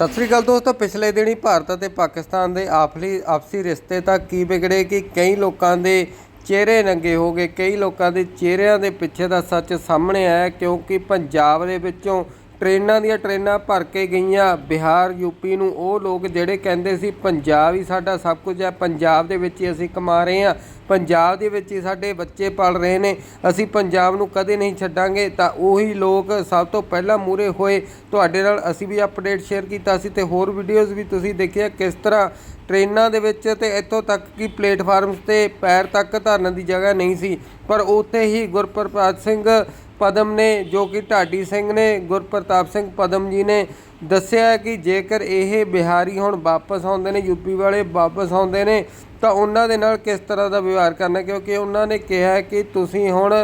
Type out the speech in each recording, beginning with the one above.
ਸਤਿ ਸ੍ਰੀ ਅਕਾਲ ਦੋਸਤੋ, ਪਿਛਲੇ ਦਿਨੀ ਭਾਰਤ ਅਤੇ ਪਾਕਿਸਤਾਨ ਦੇ ਆਪਲੀ ਆਪਸੀ ਰਿਸ਼ਤੇ ਤਾਂ ਕੀ ਵਿਗੜੇ ਕਿ ਕਈ ਲੋਕਾਂ ਦੇ ਚਿਹਰੇ ਨੰਗੇ ਹੋ ਗਏ, ਕਈ ਲੋਕਾਂ ਦੇ ਚਿਹਰਿਆਂ ਦੇ ਪਿੱਛੇ ਦਾ ਸੱਚ ਸਾਹਮਣੇ ਆਇਆ ਕਿਉਂਕਿ ਪੰਜਾਬ ਦੇ ਵਿੱਚੋਂ ਟ੍ਰੇਨਾਂ ਦੀਆਂ ਟ੍ਰੇਨਾਂ ਭਰ ਕੇ ਗਈਆਂ। ਬਿਹਾਰ ਯੂਪੀ ਨੂੰ ਉਹ ਲੋਕ ਜਿਹੜੇ ਕਹਿੰਦੇ ਸੀ, ਪੰਜਾਬ ਹੀ ਸਾਡਾ ਸਭ ਕੁਝ ਹੈ, ਪੰਜਾਬ ਦੇ ਵਿੱਚ ਹੀ ਅਸੀਂ ਕਮਾ ਰਹੇ ਹਾਂ, ਪੰਜਾਬ ਦੇ ਵਿੱਚ ਹੀ ਸਾਡੇ ਬੱਚੇ ਪਲ ਰਹੇ ਨੇ, ਅਸੀਂ ਪੰਜਾਬ ਨੂੰ ਕਦੇ ਨਹੀਂ ਛੱਡਾਂਗੇ। ਤਾਂ ਉਹੀ ਲੋਕ ਸਭ ਤੋਂ ਪਹਿਲਾਂ ਮੂਰੇ ਹੋਏ। ਤੁਹਾਡੇ ਨਾਲ ਅਸੀਂ ਵੀ ਅਪਡੇਟ ਸ਼ੇਅਰ ਕੀਤਾ ਸੀ ਤੇ ਹੋਰ ਵੀਡੀਓਜ਼ ਵੀ ਤੁਸੀਂ ਦੇਖਿਆ। ਕਿਸ ਤਰ੍ਹਾਂ ਟ੍ਰੇਨਾਂ ਦੇ ਵਿੱਚ ਤੇ ਇੱਥੋਂ ਤੱਕ ਕਿ ਪਲੇਟਫਾਰਮਸ ਤੇ ਪੈਰ ਤੱਕ ਧਰਨ ਦੀ ਜਗ੍ਹਾ ਨਹੀਂ ਸੀ, ਪਰ ਉੱਥੇ ਹੀ ਗੁਰਪ੍ਰਸਾਦ ਸਿੰਘ ਪਦਮ ਨੇ, ਜੋ ਕਿ ਢਾਡੀ ਸਿੰਘ ਨੇ, ਗੁਰਪ੍ਰਤਾਪ ਸਿੰਘ ਪਦਮ ਜੀ ਨੇ ਦੱਸਿਆ ਕਿ ਜੇਕਰ ਇਹ ਬਿਹਾਰੀ ਹੁਣ ਵਾਪਸ ਆਉਂਦੇ ਨੇ ਯੂਪੀ ਵਾਲੇ ਵਾਪਸ ਆਉਂਦੇ ਨੇ, ਤਾਂ ਉਹਨਾਂ ਦੇ ਨਾਲ ਕਿਸ ਤਰ੍ਹਾਂ ਦਾ ਵਿਵਹਾਰ ਕਰਨਾ ਕਿਉਂਕਿ ਉਹਨਾਂ ਨੇ ਕਿਹਾ ਕਿ ਤੁਸੀਂ ਹੁਣ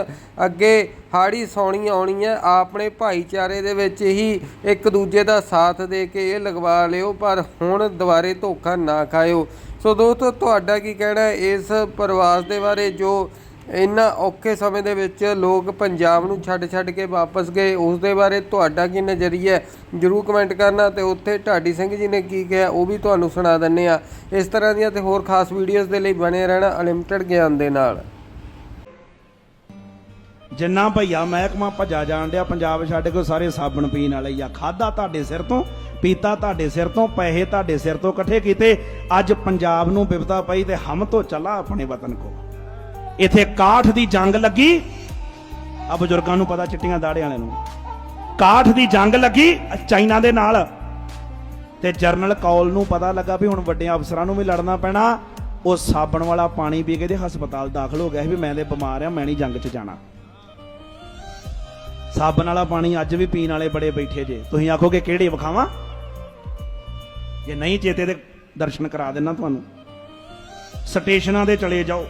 ਅੱਗੇ ਹਾੜੀ ਸੌਣੀ ਆਉਣੀ ਹੈ, ਆਪਣੇ ਭਾਈਚਾਰੇ ਦੇ ਵਿੱਚ ਹੀ ਇੱਕ ਦੂਜੇ ਦਾ ਸਾਥ ਦੇ ਕੇ ਇਹ ਲਗਵਾ ਲਿਓ, ਪਰ ਹੁਣ ਦੁਬਾਰੇ ਧੋਖਾ ਨਾ ਖਾਇਓ। ਸੋ ਦੋਸਤੋ, ਤੁਹਾਡਾ ਕੀ ਕਹਿਣਾ ਇਸ ਪ੍ਰਵਾਸ ਦੇ ਬਾਰੇ ਜੋ ਇਹਨਾਂ ਔਖੇ ਸਮੇਂ ਦੇ ਵਿੱਚ ਲੋਕ ਪੰਜਾਬ ਨੂੰ ਛੱਡ ਛੱਡ ਕੇ ਵਾਪਸ ਗਏ। ਉਸ ਦੇ ਬਾਰੇ ਤੁਹਾਡਾ ਕੀ ਨਜ਼ਰੀਆ ਹੈ? ਜਰੂਰ ਕਮੈਂਟ ਕਰਨਾ ਤੇ ਉੱਥੇ ਢਾਡੀ ਸਿੰਘ ਜੀ ਨੇ ਕੀ ਕਿਹਾ, ਉਹ ਵੀ ਤੁਹਾਨੂੰ ਸੁਣਾ ਦਿੰਨੇ ਆ ਇਸ ਤਰ੍ਹਾਂ ਦੀਆਂ ਤੇ ਹੋਰ ਖਾਸ ਵੀਡੀਓਜ਼ ਦੇ ਲਈ ਬਣੇ ਰਹਿਣਾ ਅਨਲਿਮਟਿਡ ਗਿਆਨ ਦੇ ਨਾਲ। ਜਿੰਨਾ ਭਈਆ ਮਹਿਕਮਾ ਭੱਜਾ ਜਾਣ ਡਿਆ, ਪੰਜਾਬ ਛੱਡ ਕੇ ਸਾਰੇ ਸਾਬਣ ਪੀਣ ਵਾਲੇ ਆ। ਖਾਦਾ ਤੁਹਾਡੇ ਸਿਰ ਤੋਂ, ਪੀਤਾ ਤੁਹਾਡੇ ਸਿਰ ਤੋਂ, ਪੈਸੇ ਤੁਹਾਡੇ ਸਿਰ ਤੋਂ ਇਕੱਠੇ ਕੀਤੇ। ਅੱਜ ਪੰਜਾਬ ਨੂੰ ਬਿਪਤਾ ਪਈ ਤੇ ਹਮ ਤੋਂ ਚਲਾ ਆਪਣੇ ਵਤਨ ਕੋ। ਇੱਥੇ ਕਾਠ ਦੀ ਜੰਗ ਲੱਗੀ। ਆ ਬਜ਼ੁਰਗਾਂ ਨੂੰ ਪਤਾ ਚਿੱਟੀਆਂ ਦਾੜੇ ਵਾਲਿਆਂ ਨੂੰ। ਕਾਠ ਦੀ ਜੰਗ ਲੱਗੀ ਚਾਈਨਾ ਦੇ ਨਾਲ। ਤੇ ਜਰਨਲ ਕੌਲ ਨੂੰ ਪਤਾ ਲੱਗਾ ਵੀ ਹੁਣ ਵੱਡੇ ਅਫਸਰਾਂ ਨੂੰ ਵੀ ਲੜਨਾ ਪੈਣਾ। ਉਹ ਸਾਬਣ ਵਾਲਾ ਪਾਣੀ ਪੀ ਕੇ ਦੇ ਹਸਪਤਾਲ ਦਾਖਲ ਹੋ ਗਿਆ ਸੀ ਵੀ ਮੈਂ ਤੇ ਬਿਮਾਰ ਆ, ਮੈਂ ਨਹੀਂ ਜੰਗ 'ਚ ਜਾਣਾ। ਸਾਬਣ ਵਾਲਾ ਪਾਣੀ ਅੱਜ ਵੀ ਪੀਣ ਵਾਲੇ ਬੜੇ ਬੈਠੇ ਜੇ। ਤੁਸੀਂ ਆਖੋਗੇ ਕਿਹੜੇ ਵਿਖਾਵਾਂ? ਜੇ ਨਹੀਂ ਚੇਤੇ ਤੇ ਦਰਸ਼ਨ ਕਰਾ ਦੇਣਾ ਤੁਹਾਨੂੰ। ਸਟੇਸ਼ਨਾਂ ਦੇ ਚਲੇ ਜਾਓ।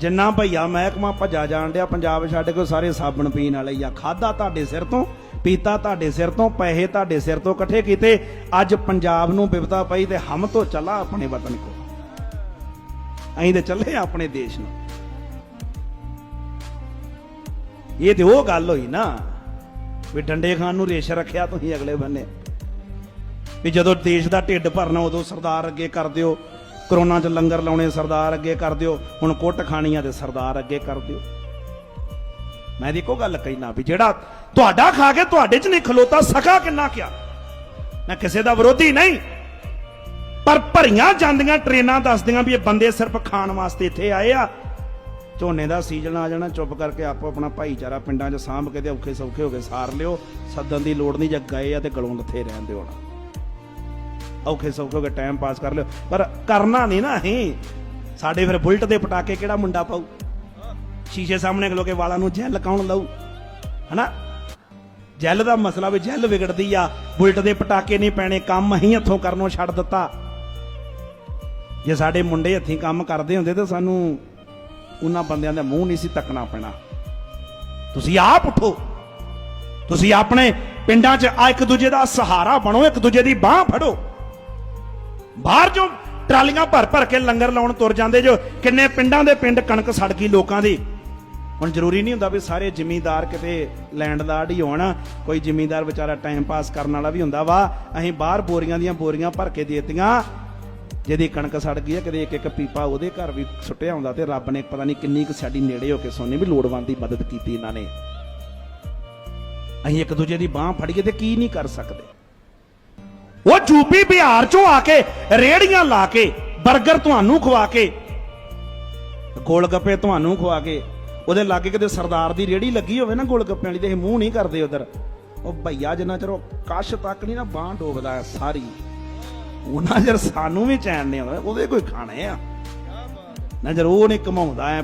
ਜਿੰਨਾ ਭਈਆ ਮਹਿਕਮਾ ਭੱਜਾ ਜਾਣ ਡਿਆ, ਪੰਜਾਬ ਛੱਡ ਕੇ ਸਾਰੇ ਸਾਬਣ ਪੀਣ ਵਾਲੇ ਆ। ਖਾਦਾ ਤੁਹਾਡੇ ਸਿਰ ਤੋਂ, ਪੀਤਾ ਤੁਹਾਡੇ ਸਿਰ ਤੋਂ, ਪੈਸੇ ਤੁਹਾਡੇ ਸਿਰ ਤੋਂ ਇਕੱਠੇ ਕੀਤੇ। ਅੱਜ ਪੰਜਾਬ ਨੂੰ ਬਿਪਤਾ ਪਈ ਤੇ ਹਮ ਤੋਂ ਚਲਾ ਆਪਣੇ ਵਤਨ ਕੋ। ਅਸੀਂ ਤੇ ਚੱਲੇ ਆਪਣੇ ਦੇਸ਼ ਨੂੰ। ਇਹ ਤੇ ਉਹ ਗੱਲ ਹੋਈ ਨਾ ਵੀ ਡੰਡੇ ਖਾਨ ਨੂੰ ਰੇਸ਼ ਰੱਖਿਆ ਤੁਸੀਂ ਅਗਲੇ ਬੰਨੇ। ਵੀ ਜਦੋਂ ਦੇਸ਼ ਦਾ ਢਿੱਡ ਭਰਨਾ, ਉਦੋਂ ਸਰਦਾਰ ਅੱਗੇ ਕਰ ਦਿਓ। ਕਰੋਨਾ 'ਚ ਲੰਗਰ ਲਾਉਣੇ ਸਰਦਾਰ ਅੱਗੇ ਕਰ ਦਿਓ, ਹੁਣ ਕੁੱਟ ਖਾਣੀਆਂ ਤੇ ਸਰਦਾਰ ਅੱਗੇ ਕਰ ਦਿਓ। ਮੈਂ ਦੇਖੋ ਗੱਲ ਕਹਿਣਾ ਵੀ ਜਿਹੜਾ ਤੁਹਾਡਾ ਖਾ ਕੇ ਤੁਹਾਡੇ 'ਚ ਨਹੀਂ ਖਲੋਤਾ, ਸਕਾ ਕਿੰਨਾ ਕਿਆ? ਮੈਂ ਕਿਸੇ ਦਾ ਵਿਰੋਧੀ ਨਹੀਂ। ਪਰ ਭਰੀਆਂ ਜਾਂਦੀਆਂ ਟ੍ਰੇਨਾਂ ਦੱਸਦੀਆਂ ਵੀ ਇਹ ਬੰਦੇ ਸਿਰਫ ਖਾਣ ਵਾਸਤੇ ਇੱਥੇ ਆਏ ਆ। ਝੋਨੇ ਦਾ ਸੀਜ਼ਨ ਆ ਜਾਣਾ, ਚੁੱਪ ਕਰਕੇ ਆਪੋ ਆਪਣਾ ਭਾਈਚਾਰਾ ਪਿੰਡਾਂ 'ਚ ਸਾਂਭ ਕੇ ਤੇ ਔਖੇ ਸੌਖੇ ਹੋ ਕੇ ਸਾਰ ਲਿਓ। ਸੱਦਣ ਦੀ ਲੋੜ ਨਹੀਂ ਜੇ ਗਏ ਆ ਤੇ ਗਲੋਂ ਲੱਥੇ ਰਹਿਣ ਦਿਓ ਨਾ ਔਖੇ ਸੌਖੇ ਹੋ ਕੇ ਟਾਈਮ ਪਾਸ ਕਰ ਲਿਓ। ਪਰ ਕਰਨਾ ਨਹੀਂ ਨਾ ਅਸੀਂ। ਸਾਡੇ ਫਿਰ ਬੁਲਟ ਦੇ ਪਟਾਕੇ ਕਿਹੜਾ ਮੁੰਡਾ ਪਾਉ ਸ਼ੀਸ਼ੇ ਸਾਹਮਣੇ ਖਲੋ ਕੇ ਵਾਲਾਂ ਨੂੰ ਜੈਲ ਕੌਣ ਲਾਊ? ਹਨਾ? ਜੈਲ ਦਾ ਮਸਲਾ ਵੀ ਜੈਲ ਵਿਗੜਦੀ ਆ। ਬੁਲਟ ਦੇ ਪਟਾਕੇ ਨਹੀਂ ਪੈਣੇ, ਕੰਮ ਅਸੀਂ ਹੱਥੋਂ ਕਰਨੋਂ ਛੱਡ ਦਿੱਤਾ। ਜੇ ਸਾਡੇ ਮੁੰਡੇ ਹੱਥੀਂ ਕੰਮ ਕਰਦੇ ਹੁੰਦੇ ਤਾਂ ਸਾਨੂੰ ਉਹਨਾਂ ਬੰਦਿਆਂ ਦਾ ਮੂੰਹ ਨਹੀਂ ਸੀ ਤੱਕਣਾ ਪੈਣਾ। ਤੁਸੀਂ ਆਪ ਉਠੋ। ਤੁਸੀਂ ਆਪਣੇ ਪਿੰਡਾਂ 'ਚ ਆ ਇੱਕ ਦੂਜੇ ਦਾ ਸਹਾਰਾ ਬਣੋ, ਇੱਕ ਦੂਜੇ ਦੀ ਬਾਹ ਫੜੋ। ਬਾਹਰ ਜੋ ਟਰਾਲੀਆਂ ਭਰ ਭਰ ਕੇ ਲੰਗਰ ਲਾਉਣ ਤੁਰ ਜਾਂਦੇ ਜੋ, ਕਿੰਨੇ ਪਿੰਡਾਂ ਦੇ ਪਿੰਡ ਕਣਕ ਸੜ ਗਈ ਲੋਕਾਂ ਦੀ। ਹੁਣ ਜ਼ਰੂਰੀ ਨਹੀਂ ਹੁੰਦਾ ਵੀ ਸਾਰੇ ਜ਼ਿਮੀਂਦਾਰ ਕਿਤੇ ਲੈਂਡਲਾਰਡ ਹੀ ਹੋਣ, ਕੋਈ ਜ਼ਿਮੀਂਦਾਰ ਵਿਚਾਰਾ ਟਾਈਮ ਪਾਸ ਕਰਨ ਵਾਲਾ ਵੀ ਹੁੰਦਾ ਵਾ। ਅਸੀਂ ਬਾਹਰ ਬੋਰੀਆਂ ਦੀਆਂ ਬੋਰੀਆਂ ਭਰ ਕੇ ਦੇਤੀਆਂ। ਜਿਹਦੀ ਕਣਕ ਸੜ ਗਈ ਹੈ, ਕਦੇ ਇੱਕ ਇੱਕ ਪੀਪਾ ਉਹਦੇ ਘਰ ਵੀ ਸੁੱਟਿਆ ਹੁੰਦਾ ਤੇ ਰੱਬ ਨੇ ਪਤਾ ਨਹੀਂ ਕਿੰਨੀ ਕੁ ਸਾਡੀ ਨੇੜੇ ਹੋ ਕੇ ਸੋਨੇ ਵੀ ਲੋੜਵੰਦ ਦੀ ਮਦਦ ਕੀਤੀ ਇਹਨਾਂ ਨੇ। ਅਸੀਂ ਇੱਕ ਦੂਜੇ ਦੀ ਬਾਹ ਫੜੀਏ ਤੇ ਕੀ ਨਹੀਂ ਕਰ ਸਕਦੇ। ਉਹ ਯੂਪੀ ਬਿਹਾਰ ਚੋਂ ਆ ਕੇ ਰੇੜੀਆਂ ਲਾ ਕੇ 버ਗਰ ਤੁਹਾਨੂੰ ਖਵਾ ਕੇ ਗੋਲ ਗੱਪੇ ਤੁਹਾਨੂੰ ਖਵਾ ਕੇ, ਉਹਦੇ ਲਾਗੇ ਕਿਤੇ ਸਰਦਾਰ ਦੀ ਰੇੜੀ ਲੱਗੀ ਹੋਵੇ ਨਾ ਗੋਲ ਗੱਪਿਆਂ ਵਾਲੀ ਤੇ ਮੂੰਹ ਨਹੀਂ ਕਰਦੇ ਉਧਰ। ਉਹ ਭਈਆ ਜਿੰਨਾ ਚਿਰ ਉਹ ਕਸ਼ ਤੱਕ ਨਹੀਂ ਨਾ ਬਾਹ ਡੋਬਦਾ ਹੈ ਸਾਰੀ, ਉਹਨਾਂ ਜਰ ਸਾਨੂੰ ਵੀ ਚੈਨ ਨਹੀਂ ਆਉਂਦਾ, ਉਹਦੇ ਕੋਈ ਖਾਣੇ ਆ। ਨਾ ਨਜ਼ਰ ਉਹ ਨਹੀਂ ਕਮਾਉਂਦਾ ਐ